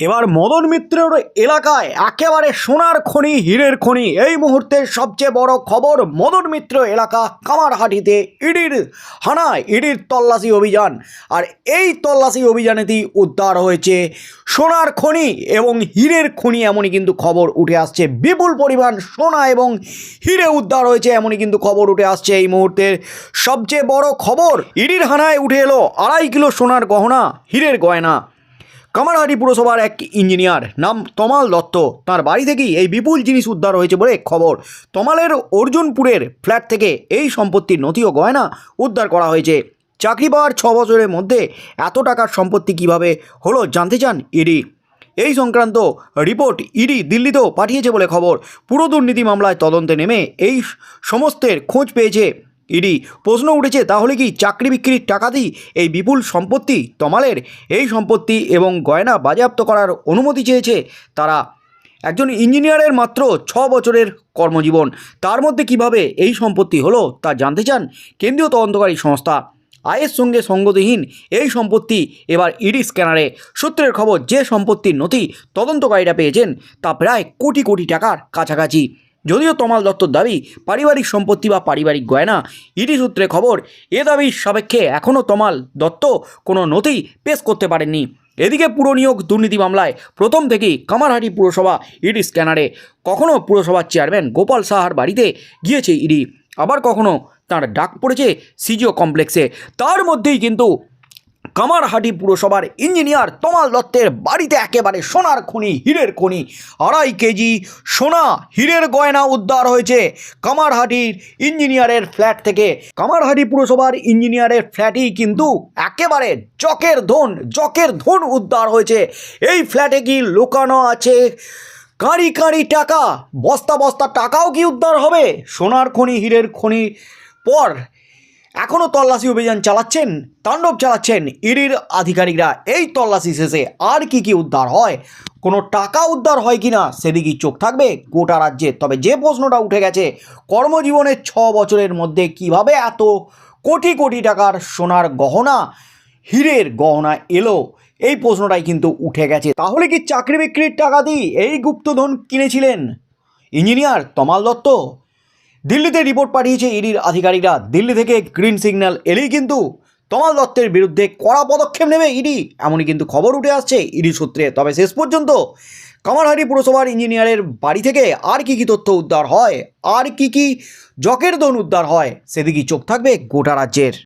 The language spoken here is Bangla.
এবার মদন মিত্রের এলাকায় একেবারে সোনার খনি, হীরের খনি। এই মুহূর্তের সবচেয়ে বড় খবর মদন মিত্র এলাকা কামারহাটিতে ইডির হানায়, ইডির তল্লাশি অভিযান। আর এই তল্লাশি অভিযানেতেই উদ্ধার হয়েছে সোনার খনি এবং হীরের খনি এমনই কিন্তু খবর উঠে আসছে। বিপুল পরিমাণ সোনা এবং হিরে উদ্ধার হয়েছে এমনই কিন্তু খবর উঠে আসছে এই মুহূর্তের সবচেয়ে বড় খবর ইডির হানায় উঠে এলো আড়াই কিলো সোনার গহনা, হীরের গয়না। কামারহাটি পুরসভার এক ইঞ্জিনিয়ার নাম তমাল দত্ত। তার বাড়ি থেকেই এই বিপুল জিনিস উদ্ধার হয়েছে বলে খবর। তমালের অর্জুনপুরের ফ্ল্যাট থেকে এই সম্পত্তির নথি ও গয়না উদ্ধার করা হয়েছে। চাকরি পাওয়ার ছ বছরের মধ্যে এত টাকার সম্পত্তি কীভাবে হলো জানতে চান ইডি। এই সংক্রান্ত রিপোর্ট ইডি দিল্লিতেও পাঠিয়েছে বলে খবর। পুরো দুর্নীতি মামলায় তদন্তে নেমে এই সমস্তের খোঁজ পেয়েছে ইডি, প্রশ্ন উঠেছে, তাহলে কি চাকরি বিক্রির টাকা টাকাতেই এই বিপুল সম্পত্তি তমালের? এই সম্পত্তি এবং গয়না বাজেয়াপ্ত করার অনুমতি চেয়েছে তারা। একজন ইঞ্জিনিয়ারের মাত্র ছ বছরের কর্মজীবন। তার মধ্যে কীভাবে এই সম্পত্তি হলো তা জানতে চান কেন্দ্রীয় তদন্তকারী সংস্থা। আয়ের সঙ্গে সঙ্গতিহীন এই সম্পত্তি এবার ইডি স্ক্যানারে। সূত্রের খবর, যে সম্পত্তির নথি তদন্তকারীরা পেয়েছেন তা প্রায় কোটি কোটি টাকার কাছাকাছি। যদিও তমাল দত্তর দাবি পারিবারিক সম্পত্তি বা পারিবারিক গয়না, ইডি সূত্রে খবর, এ দাবির সাপেক্ষে এখনও তমাল দত্ত কোনো নথি পেশ করতে পারেননি। এদিকে পুরনিয়োগ দুর্নীতি মামলায় প্রথম থেকেই কামারহাটি পুরসভা ইডি স্ক্যানারে। কখনও পুরসভার চেয়ারম্যান গোপাল সাহার বাড়িতে গিয়েছে ইডি, আবার কখনো তার ডাক পড়েছে সিজিও কমপ্লেক্সে। তার মধ্যেই কিন্তু কামারহাটি পুরসভার ইঞ্জিনিয়ার তমাল দত্তের বাড়িতে একেবারে সোনার খনি, হীরের খনি। আড়াই কেজি সোনা, হীরের গয়না উদ্ধার হয়েছে কামারহাটির ইঞ্জিনিয়ারের ফ্ল্যাট থেকে। কামারহাটি পুরসভার ইঞ্জিনিয়ারের ফ্ল্যাটই কিন্তু একেবারে জকের ধন জকের ধন উদ্ধার হয়েছে। এই ফ্ল্যাটে কি লুকানো আছে? কাঁড়ি কাঁড়ি টাকা, বস্তা বস্তা টাকাও কি উদ্ধার হবে? সোনার খনি, হীরের খনি পর এখনও তল্লাশি অভিযান চালাচ্ছেন, তাণ্ডব চালাচ্ছেন ইডির আধিকারিকরা। এই তল্লাশি শেষে আর কি কি উদ্ধার হয়? কোনো টাকা উদ্ধার হয় কি না সেদিকেই চোখ থাকবে গোটা রাজ্যে। তবে যে প্রশ্নটা উঠে গেছে কর্মজীবনের ছ বছরের মধ্যে কীভাবে এত কোটি কোটি টাকার সোনার গহনা, হীরের গহনা এলো? এই প্রশ্নটাই কিন্তু উঠে গেছে। তাহলে কি চাকরি বিক্রির টাকা দিয়ে এই গুপ্তধন কিনেছিলেন? ইঞ্জিনিয়ার তমাল দত্ত দিল্লিতে রিপোর্ট পাঠিয়েছে ইডির আধিকারিকরা। দিল্লি থেকে গ্রিন সিগন্যাল এলেই কিন্তু তমাল দত্তের বিরুদ্ধে কড়া পদক্ষেপ নেবে ইডি। এমনই কিন্তু খবর উঠে আসছে ইডি সূত্রে। তবে শেষ পর্যন্ত কামারহাটি পুরসভার ইঞ্জিনিয়ারের বাড়ি থেকে আর কি কি তথ্য উদ্ধার হয়, আর কি কি জকের দন উদ্ধার হয়, সেদিকেই চোখ থাকবে গোটা রাজ্যের।